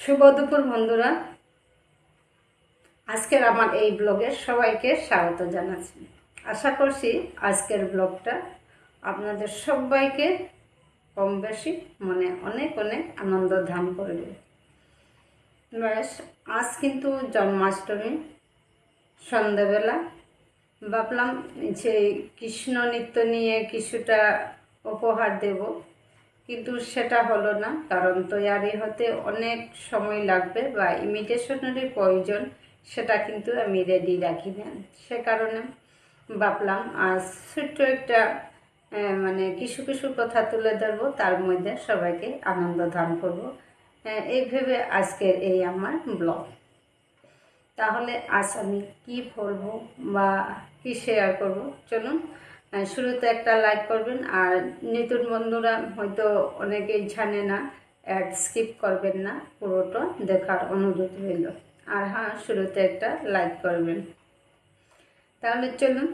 শুভ দুপুর, বন্ধুরা। আজকের আমার এই ব্লগে সবাইকে স্বাগত জানাচ্ছি। আশা করছি আজকের ব্লগটা আপনাদের সবাইকে কম বেশি মনে অনেক অনেক আনন্দ ধান করবে। ব্যাস, আজ কিন্তু জন্মাষ্টমী সন্ধ্যাবেলা ভাবলাম যে কৃষ্ণ নৃত্য নিয়ে কিছুটা উপহার দেব। কিন্তু সেটা হলো না কারণ তৈয়ারি হতে অনেক সময় লাগবে বা ইমিটেশনেরই প্রয়োজন সেটা কিন্তু আমি রেডি রাখি না। সে কারণে ভাবলাম আজ ছোট্ট একটা মানে কিছু কিছু কথা তুলে ধরবো তার মধ্যে সবাইকে আনন্দ দান করব। আহ, এই ভেবে আজকের এই আমার ব্লগ। তাহলে আজ আমি কী বলব বা কী শেয়ার করব? চলুন শুরুতে একটা লাইক করবেন, আর নতুন বন্ধুরা হয়তো অনেকেই জানে না অ্যাড স্কিপ করবেন না, পুরোটা দেখার অনুরোধ রইল। আর হ্যাঁ শুরুতে একটা লাইক করবেন। তাহলে চলুন,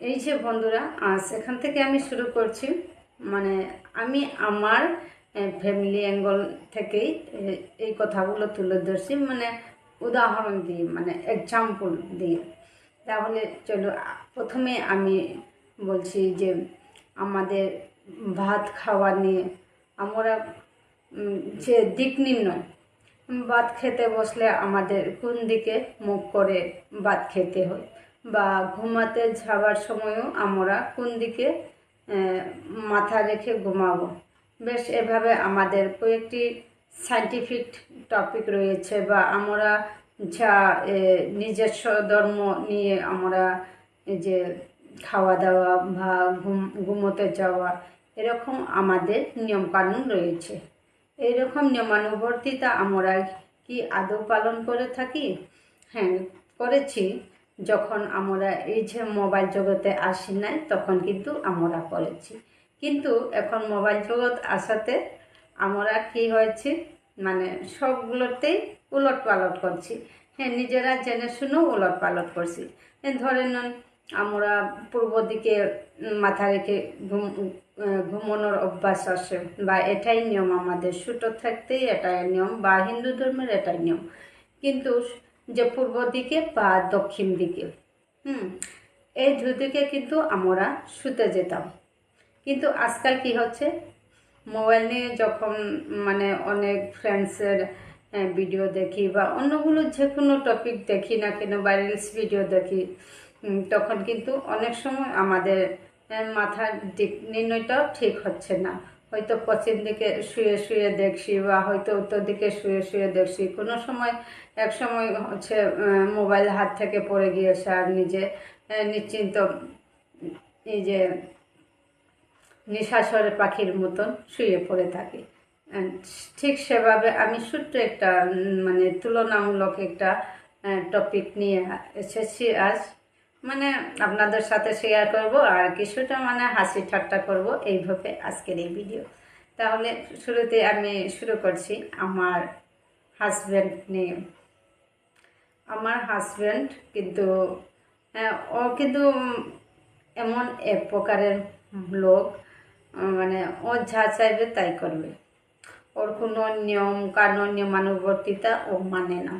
এই যে বন্ধুরা আজ এখান থেকে আমি শুরু করছি। মানে আমি আমার ফ্যামিলি অ্যাঙ্গল থেকেই এই কথাগুলো তুলে ধরছি। মানে উদাহরণ দিয়ে মানে এক্সাম্পল দিয়ে তাহলে চলো প্রথমে আমি বলছি যে আমাদের ভাত খাওয়া নিয়ে আমরা যে দিক নির্ণয় ভাত খেতে বসলে আমাদের কোন দিকে মুখ করে ভাত খেতে হয়? বা ঘুমাতে যাওয়ার সময়ও আমরা কোন দিকে মাথা রেখে ঘুমাবো? বেশ, এভাবে আমাদের কয়েকটি সাইন্টিফিক টপিক রয়েছে বা আমরা যা নিজস্ব ধর্ম নিয়ে আমরা যে খাওয়া দাওয়া বা ঘুম, ঘুমোতে যাওয়া, এরকম আমাদের নিয়মকানুন রয়েছে। এইরকম নিয়মানুবর্তিতা আমরা কি আদৌ পালন করে থাকি? হ্যাঁ করেছি। যখন আমরা এই যে মোবাইল জগতে আসি নাই, তখন কিন্তু আমরা করেছি। কিন্তু এখন মোবাইল জগৎ আসাতে আমরা কি হয়েছে? মানে সবগুলোতেই উলট পালট করছি। হ্যাঁ নিজেরা জেনে শুনেও উলট পালট করছি ধরে নেন আমরা পূর্ব দিকে মাথা রেখে ঘুম ঘুমানোর অভ্যাস আসে বা এটাই নিয়ম আমাদের। ছোটো থাকতেই এটাই নিয়ম, বা হিন্দু ধর্মের এটাই নিয়ম। কিন্তু যে পূর্ব দিকে বা দক্ষিণ দিকে, হুম, এই দুদিকে কিন্তু আমরা শুতে যেতাম। কিন্তু আজকাল কি হচ্ছে? মোবাইল নিয়ে যখন মানে অনেক ফ্রেন্ডসের ভিডিও দেখি বা অন্যগুলো যে কোনো টপিক দেখি না কেন, বা রিলস ভিডিও দেখি তখন কিন্তু অনেক সময় আমাদের মাথার দিক নির্ণয়টাও ঠিক হচ্ছে না। হয়তো পশ্চিম দিকে শুয়ে শুয়ে দেখছি বা হয়তো উত্তর দিকে শুয়ে শুয়ে দেখছি। কোনো সময়, এক সময় হচ্ছে মোবাইল হাত থেকে পড়ে গিয়েছে আর নিজে নিশ্চিন্ত এই যে পাখির মতন শুয়ে পড়ে থাকি। ঠিক সেভাবে আমি ছোট্ট একটা মানে তুলনামূলক একটা টপিক নিয়ে এসেছি আজ। মানে আপনাদের সাথে শেয়ার করব আর কিছুটা মানে হাসি ঠাট্টা করব এইভাবে আজকের এই ভিডিও তাহলে শুরুতে আমি শুরু করছি আমার হাজব্যান্ড নিয়ে। আমার হাজব্যান্ড কিন্তু ও কিন্তু এমন এক প্রকারের লোক মানে ও যা চাইবে তাই করবে। ওর কোনো নিয়ম কানুন নিয়মানুবর্তিতা ও মানে না।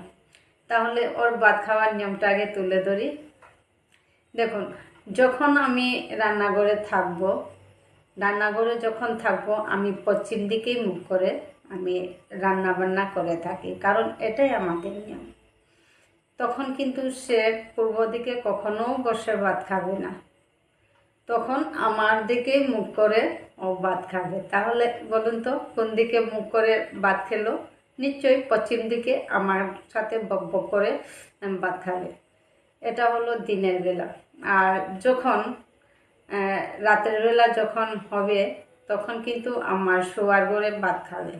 তাহলে ওর ভাত খাওয়ার নিয়মটা আগে তুলে ধরি। দেখুন, যখন আমি রান্নাঘরে থাকব, রান্নাঘরে যখন থাকব, আমি পশ্চিম দিকেই মুখ করে আমি রান্না বান্না করে থাকি, কারণ এটাই আমাদের নিয়ম। তখন কিন্তু সে পূর্ব দিকে কখনো বসে ভাত খাবে না। তখন আমার দিকেই মুখ করে ও ভাত খাবে। তাহলে বলুন তো, কোন দিকে মুখ করে ভাত খেলো? নিশ্চয়ই পশ্চিম দিকে আমার সাথে বক বক করে ভাত খাবে। এটা হলো দিনের বেলা। আর যখন রাতের বেলা যখন হবে, তখন কিন্তু আমার শোয়ার ঘরে ভাত খাবে।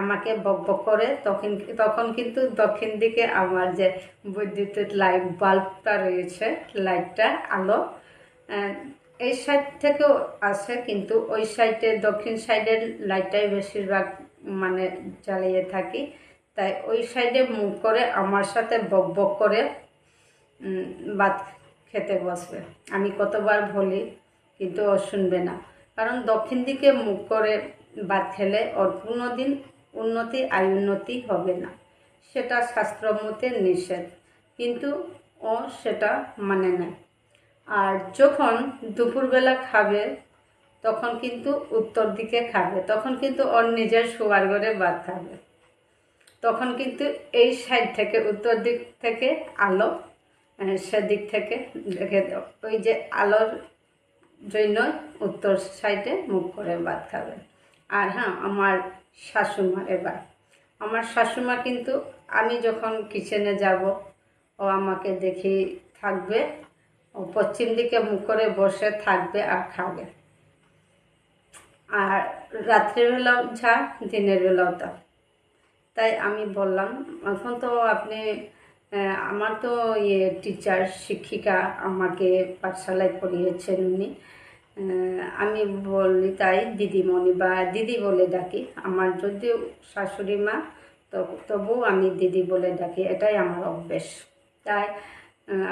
আমাকে বক বক করে, তখন তখন কিন্তু দক্ষিণ দিকে আমার যে বৈদ্যুতিক লাইট বাল্বটা রয়েছে, লাইটটা আলো এই সাইড থেকেও আসে, কিন্তু ওই সাইডে, দক্ষিণ সাইডের লাইটটাই বেশিরভাগ মানে জ্বালিয়ে থাকি। তাই ওই সাইডে মুখ করে আমার সাথে বক বক করে ভাত খেতে বসবে। আমি কতবার বলি, কিন্তু ও শুনবে না। কারণ দক্ষিণ দিকে মুখ করে ভাত খেলে ওর কোনো দিন উন্নতি আয় উন্নতি হবে না। সেটা শাস্ত্রমতে নিষেধ, কিন্তু ও সেটা মানে না। আর যখন দুপুরবেলা খাবে, তখন কিন্তু উত্তর দিকে খাবে, তখন কিন্তু ওর নিজের শোয়ার ঘরে ভাত খাবে। তখন কিন্তু এই সাইড থেকে উত্তর দিক থেকে আলো সেদিক থেকে দেখে। ওই যে আলোর জন্য উত্তর সাইডে মুখ করে ভাত খাবে আর হ্যাঁ আমার শাশুমা এবার আমার শাশুমা কিন্তু আমি যখন কিচেনে যাব, ও আমাকে দেখি থাকবে, ও পশ্চিম দিকে মুখ করে বসে থাকবে আর খাবে। আর রাত্রিবেলাও যা, দিনের বেলাও তা। তাই আমি বললাম, এখন তো আপনি আমার তো ইয়ে টিচার শিক্ষিকা আমাকে পাঠশালায় পড়িয়েছেন উনি। আমি বলি তাই দিদিমণি বা দিদি বলে ডাকি। আমার যদিও শাশুড়ি মা তো তবুও আমি দিদি বলে ডাকি। এটাই আমার অভ্যেস। তাই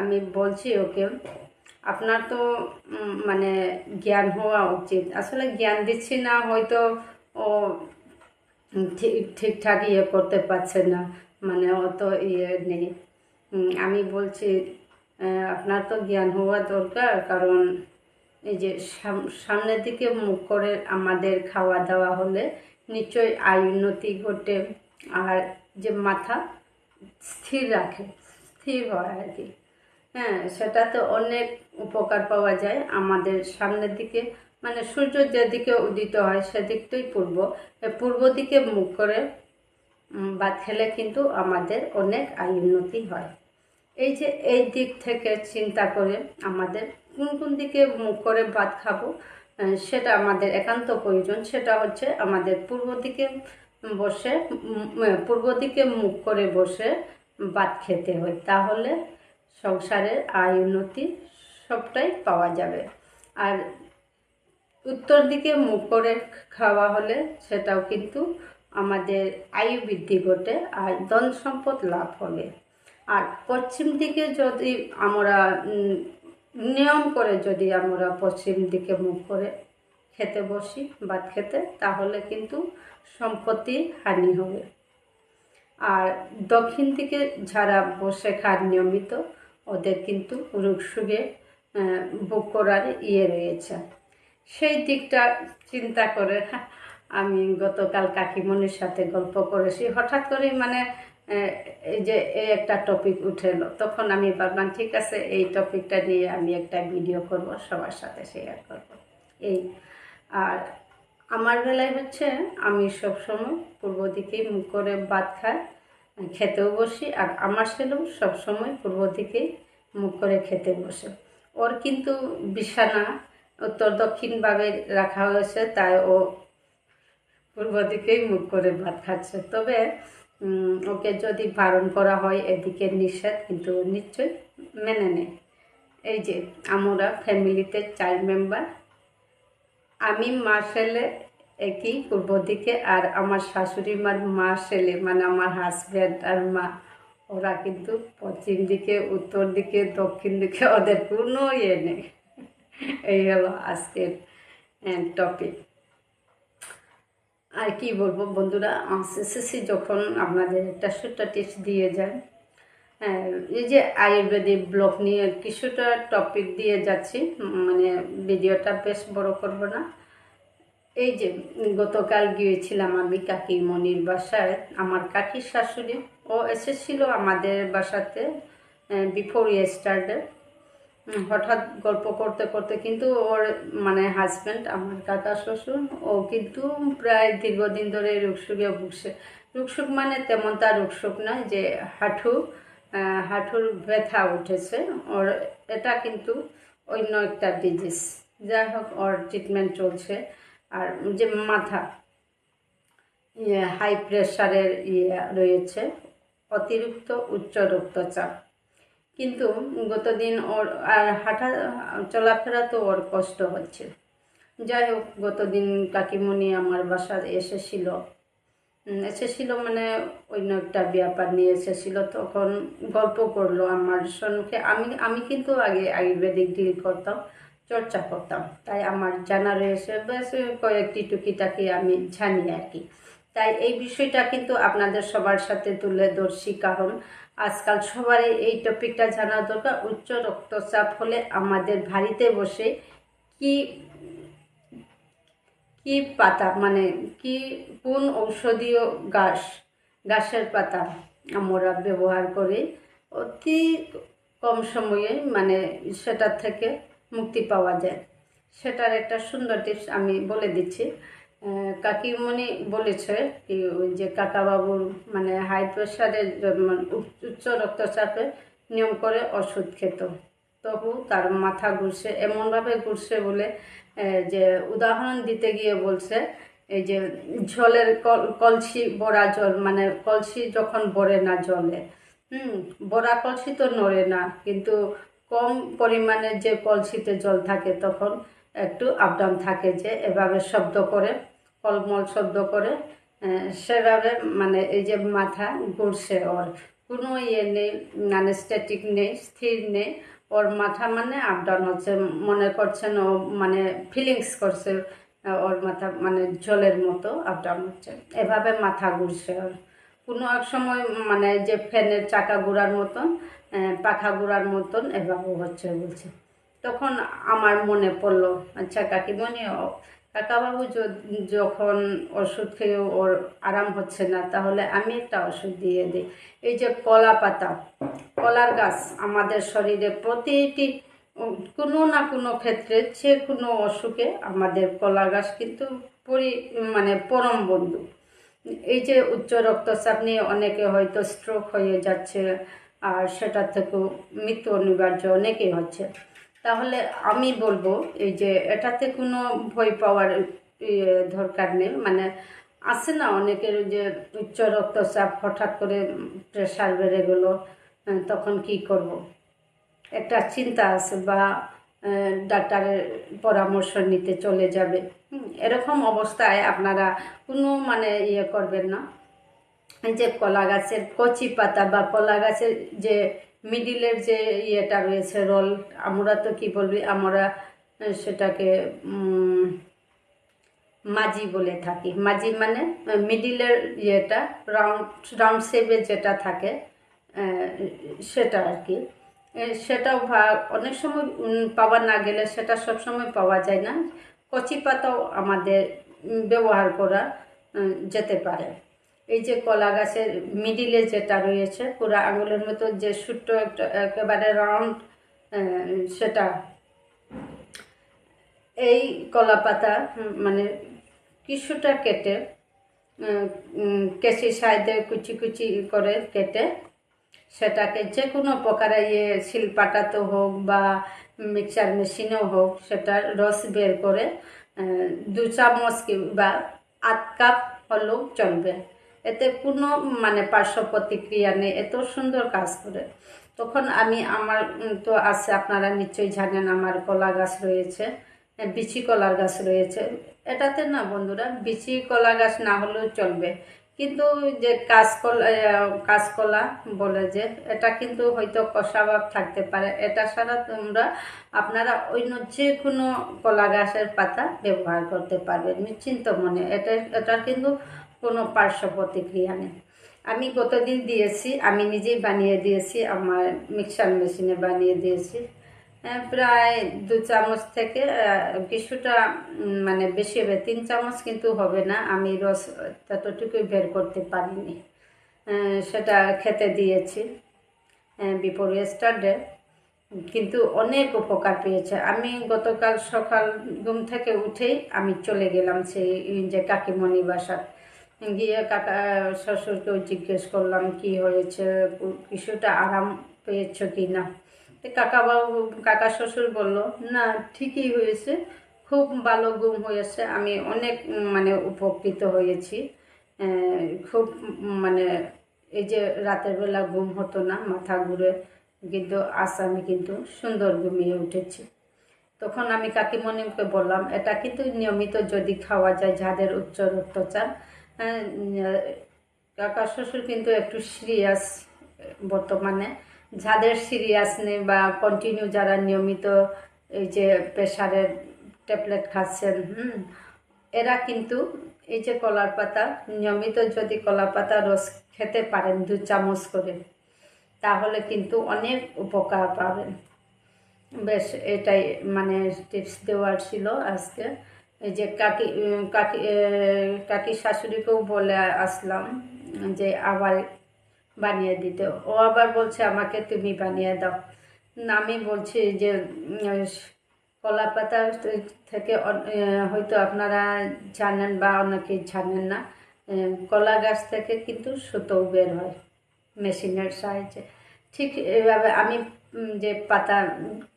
আমি বলছি ওকে, আপনার তো মানে জ্ঞান হওয়া উচিত। আসলে জ্ঞান দিচ্ছি না, হয়তো ও ঠিক, ঠিকঠাক ইয়ে করতে পারছে না। মানে অত ইয়ে নেই। আমি বলছি আপনার তো জ্ঞান হওয়া দরকার, কারণ এই যে সাম- সামনের দিকে মুখ করে আমাদের খাওয়া দাওয়া হলে নিশ্চয়ই আয় উন্নতি ঘটে। আর যে মাথা স্থির রাখে, স্থির হয় আর কি। হ্যাঁ সেটাতে অনেক উপকার পাওয়া যায় আমাদের সামনের দিকে। মানে সূর্য যেদিকে উদিত হয়, সেদিকটাই পূর্ব। পূর্ব দিকে মুখ করে বা খেলে কিন্তু আমাদের অনেক আয় উন্নতি হয়। এই যে এই দিক থেকে চিন্তা করে আমাদের কোন কোন দিকে মুখ করে ভাত খাব সেটা আমাদের একান্ত প্রয়োজন। সেটা হচ্ছে আমাদের পূর্ব দিকে বসে পূর্ব দিকে মুখ করে বসে ভাত খেতে হয়। তাহলে সংসারের আয় উন্নতি সবটাই পাওয়া যাবে। আর উত্তর দিকে মুখ করে খাওয়া হলে সেটাও কিন্তু আমাদের আয়ু বৃদ্ধি ঘটে আর ধন সম্পদ লাভ হবে। আর পশ্চিম দিকে যদি আমরা নিয়ম করে যদি আমরা পশ্চিম দিকে মুখ করে খেতে বসি, ভাত খেতে, তাহলে কিন্তু সম্পত্তি হানি হবে। আর দক্ষিণ দিকে যারা বসে খান নিয়মিত, ওদের কিন্তু রোগ সুগে বুক করার ইয়ে রয়েছে। সেই দিকটা চিন্তা করে আমি গতকাল কাকিমনির সাথে গল্প করেছি। হঠাৎ করেই মানে এই যে এই একটা টপিক উঠে এলো তখন আমি ভাবলাম, ঠিক আছে, এই টপিকটা নিয়ে আমি একটা ভিডিও করব, সবার সাথে শেয়ার করব। এই, আর আমার বেলায় হচ্ছে, আমি সবসময় পূর্ব দিকেই মুখ করে ভাত খাই, খেতেও বসি, আর আমার ছেলেও সবসময় পূর্ব দিকেই মুখ করে খেতে বসে। ওর কিন্তু বিছানা উত্তর দক্ষিণভাবে রাখা হয়েছে, তাই ও পূর্ব দিকেই মুখ করে ভাত খাচ্ছে। তবে ওকে যদি বারণ করা হয়, এদিকে নিষেধ, কিন্তু ও নিশ্চয়ই মেনে নেয় এই যে, আমরা ফ্যামিলিতে চার মেম্বার। আমি, মা, ছেলে একই পূর্ব দিকে, আর আমার শাশুড়ি, মার মা, ছেলে মানে আমার হাজব্যান্ড আর মা। ওরা কিন্তু পশ্চিম দিকে, উত্তর দিকে, দক্ষিণ দিকে, ওদের কোনো ইয়ে নেই। এই হলো আজকের টপিক আর কি বলব বন্ধুরা এসএসসি যখন আপনাদের একটা ছোট্ট টিপস দিয়ে যায় এই যে আয়ুর্বেদিক ব্লক নিয়ে কিছুটা টপিক দিয়ে যাচ্ছি মানে ভিডিওটা বেশ বড় করব না। এই যে গতকাল গিয়েছিলাম আমি কাকিমণির বাসায়, আমার কাকির শাশুড়ি ও এসেছিল আমাদের বাসাতে বিফোর ইয়েস্টারডে হঠাৎ গল্প করতে করতে কিন্তু ওর মানে হাজব্যান্ড আমার কাকা শ্বশুর, ও কিন্তু প্রায় দীর্ঘদিন ধরে রুকসুকে ভুগছে। রুকসুক মানে তেমন তার রুকসুক নয় যে হাঁটু হাঁটুর ব্যথা উঠেছে। ওর এটা কিন্তু অন্য একটা ডিজিজ যাই হোক, ওর ট্রিটমেন্ট চলছে। আর যে মাথা ইয়ে হাই প্রেশারের ইয়ে রয়েছে, অতিরিক্ত উচ্চ রক্তচাপ। কিন্তু গতদিন ওর আর হাঁটা, চলাফেরা তো ওর কষ্ট হচ্ছে। যাই হোক, গতদিন কাকিমণি আমার বাসায় এসেছিল। এসেছিল মানে অন্য একটা ব্যাপার নিয়ে এসেছিল। তখন গল্প করল আমার সন্মুখে আমি আমি কিন্তু আগে আয়ুর্বেদিক ডিল করতাম, চর্চা করতাম। তাই আমার জানা রয়েছে বেশ কয়েকটি টুকিটাকি আমি জানি আর কি। তাই এই বিষয়টা কিন্তু আপনাদের সবার সাথে তুলে ধরছি, কারণ আজকাল সবারই এই টপিকটা জানা দরকার। উচ্চ রক্তচাপ হলে আমাদের বাড়িতে বসে কি কি পাতা মানে কি, কোন ঔষধীয় গাছ, গাছের পাতা আমরা ব্যবহার করে? অতি কম সময়ে মানে সেটার থেকে মুক্তি পাওয়া যায়। সেটার একটা সুন্দর টিপস আমি বলে দিচ্ছি। কাকিমণি বলেছে কি ওই যে কাকাবাবুর মানে হাই প্রেশারের উচ্চ- রক্তচাপে নিয়ম করে ওষুধ খেত। তবু তার মাথা ঘুরছে, এমনভাবে ঘুরছে বলে যে উদাহরণ দিতে গিয়ে বলছে, এই যে জলের কল- কলসি ভরা জল মানে কলসি যখন ভরে না জলে হুম, বড়া কলসি তো নড়ে না, কিন্তু কম পরিমাণে যে কলসিতে জল থাকে তখন একটু আপ ডাউন থাকে যে, এভাবে শব্দ করে। কলমল শব্দ করে সেভাবে মানে এই যে মাথা ঘুরছে ওর। কোনো ইয়ে নেই মানে স্ট্যাটিক নেই, স্থির নেই। ওর মাথা মানে আপ ডাউন হচ্ছে, মনে করছেন ও মানে ফিলিংস করছে ওর মাথা মানে জলের মতো আপ ডাউন হচ্ছে। এভাবে মাথা ঘুরছে ওর। কোনো এক সময় মানে যে ফ্যানের চাকা ঘোরার মতন পাখা ঘোরার মতন এভাবে হচ্ছে বলছে। তখন আমার মনে পড়ল আচ্ছা কাকিমণি কাকাবাবু যখন ওষুধ খেয়ে ওর আরাম হচ্ছে না, তাহলে আমি একটা ওষুধ দিয়ে দিই। এই যে কলা পাতা, কলার গাছ আমাদের শরীরে প্রতিটি কোনো না কোনো ক্ষেত্রে যে কোনো অসুখে আমাদের কলা গাছ কিন্তু পরি মানে পরম বন্ধু। এই যে উচ্চ রক্তচাপ নিয়ে অনেকে হয়তো স্ট্রোক হয়ে যাচ্ছে, আর সেটা থেকেও মৃত্যু অনিবার্য অনেকেই হচ্ছে। তাহলে আমি বলব, এই যে এটাতে কোনো ভয় পাওয়ার দরকার নেই। মানে আছে না অনেকের যে উচ্চ রক্তচাপ হঠাৎ করে প্রেশার বেড়ে গেলো তখন কি করব। একটা চিন্তা আছে বা ডাক্তারের পরামর্শ নিতে চলে যাবে। এরকম অবস্থায় আপনারা কোনো মানে ইয়ে করবেন না। যে কলা গাছের কচি পাতা বা কলা গাছের যে মিডিলের যে ইয়েটা রয়েছে, রোল, আমরা তো কি বলবি, আমরা সেটাকে মাঝি বলে থাকি। মাঝি মানে মিডিলের ইয়েটা, রাউন্ড রাউন্ড শেপে যেটা থাকে সেটা আর কি। সেটাও অনেক সময় পাওয়া না গেলে সেটা সব সময় পাওয়া যায় না। কচি পাতাও আমাদের ব্যবহার করা যেতে পারে। এই যে কলা গাছের মিডিলে যেটা রয়েছে, পুরো আঙুলের মতো যে ছোট্ট একটা একেবারে রাউন্ড সেটা। এই কলা পাতা মানে কিছুটা কেটে কেঁচি সাইডে কুচি কুচি করে কেটে সেটাকে যে কোনো প্রকারে ইয়ে শিলপাটাতে হোক বা মিক্সার মেশিনেও হোক সেটার রস বের করে দু চামচ কি- বা আধ কাপ হলেও চলবে। এতে কোনো মানে পার্শ্ব প্রতিক্রিয়া নেই, এত সুন্দর কাজ করে। তখন আমি আমার তো আছে আপনারা নিশ্চয়ই জানেন আমার কলা গাছ রয়েছে বিচি কলার গাছ রয়েছে। এটাতে না বন্ধুরা, বিচি কলা গাছ না হলেও চলবে। কিন্তু যে কাঁচকলা কাঁচকলা বলে যে, এটা কিন্তু হয়তো কষাভাব থাকতে পারে। এটা ছাড়া তোমরা আপনারা অন্য যে কোনো কলা গাছের পাতা ব্যবহার করতে পারবেন, নিশ্চিন্ত মনে। এটা এটার কিন্তু কোনো পার্শ্ব প্রতিক্রিয়া নেই। আমি গতদিন দিয়েছি আমি নিজেই বানিয়ে দিয়েছি আমার মিক্সার মেশিনে বানিয়ে দিয়েছি। আহ, প্রায় দু চামচ থেকে কিছুটা মানে বেশি হবে তিন চামচ কিন্তু হবে না আমি রস ততটুকুই বের করতে পারিনি। সেটা খেতে দিয়েছি বিপরীয় স্টার্ডে কিন্তু অনেক উপকার পেয়েছে। আমি গতকাল সকাল ঘুম থেকে উঠেই আমি চলে গেলাম সেই যে কাকিমণি বাসা গিয়ে কাকা শ্বশুরকেও জিজ্ঞেস করলাম, কি হয়েছে? কিছুটা আরাম পেয়েছ কি না? কাকাবাবু কাকা শ্বশুর বলল, না, ঠিকই হয়েছে। খুব ভালো ঘুম হয়েছে। আমি অনেক মানে উপকৃত হয়েছি। খুব মানে এই যে রাতের বেলা ঘুম হতো না, মাথা ঘুরে, কিন্তু আজ আমি কিন্তু সুন্দর ঘুমিয়ে উঠেছি। তখন আমি কাকিমণিকে বললাম, এটা কিন্তু নিয়মিত যদি খাওয়া যায়, যাদের উচ্চ রক্তচাপ কাকা শ্বশুর কিন্তু একটু সিরিয়াস বর্তমানে। যাদের সিরিয়াস নেই বা কন্টিনিউ যারা নিয়মিত এই যে প্রেশারের ট্যাবলেট খাচ্ছেন, হুম, এরা কিন্তু এই যে কলার পাতা, নিয়মিত যদি কলা পাতা রস খেতে পারেন, দু চামচ করে, তাহলে কিন্তু অনেক উপকার পাবেন। বেশ, এটাই মানে টিপস দেওয়ার ছিল আজকে। যে কাকি কাকি কাকি শাশুড়িকেও বলে আসলাম যে আবার বানিয়ে দিতে। ও আবার বলছে, আমাকে তুমি বানিয়ে দাও। আমি বলছি যে কলা পাতা থেকে হয়তো আপনারা জানেন বা অনেকেই জানেন না কলা গাছ থেকে কিন্তু সুতো বের হয় মেশিনের সাহায্যে। ঠিক এভাবে আমি যে পাতা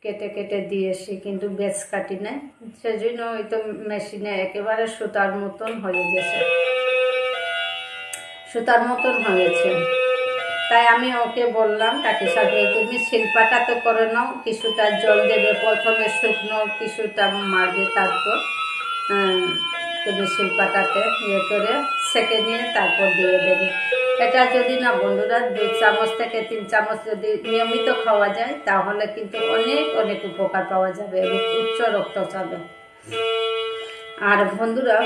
কেটে কেটে দিয়েছি কিন্তু বেশ কাটি নাই সেজন্য তো মেশিনে একেবারে সুতার মতন হয়ে গেছে। সুতার মতন হয়েছে। তাই আমি ওকে বললাম কাকি সাথে তুমি শিল্পাটা তো করে নাও, কিছুটা জল দেবে প্রথমে, শুকনো কিছুটা মারবে তারপর তুমি শিল্পাটাতে ইয়ে করে সেকে নিয়ে তারপর দিয়ে দেবে। এটা যদি না বন্ধুরা দু চামচ থেকে তিন চামচ যদি নিয়মিত খাওয়া যায়, তাহলে কিন্তু অনেক অনেক উপকার পাওয়া যাবে এবং উচ্চ রক্তচাপে। আর বন্ধুরা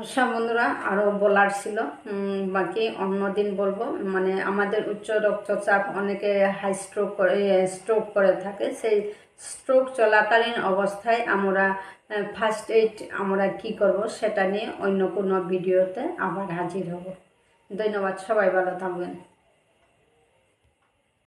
আচ্ছা বন্ধুরা আরও বলার ছিল। বাকি অন্য দিন বলব। মানে আমাদের উচ্চ রক্তচাপ অনেকে হাই স্ট্রোক করে স্ট্রোক করে থাকে। সেই স্ট্রোক চলাকালীন অবস্থায় আমরা ফার্স্ট এইড আমরা কি করব সেটা নিয়ে অন্য কোনো ভিডিওতে আবার হাজির হব। ধন্যবাদ, সবাই ভালো থাকবেন।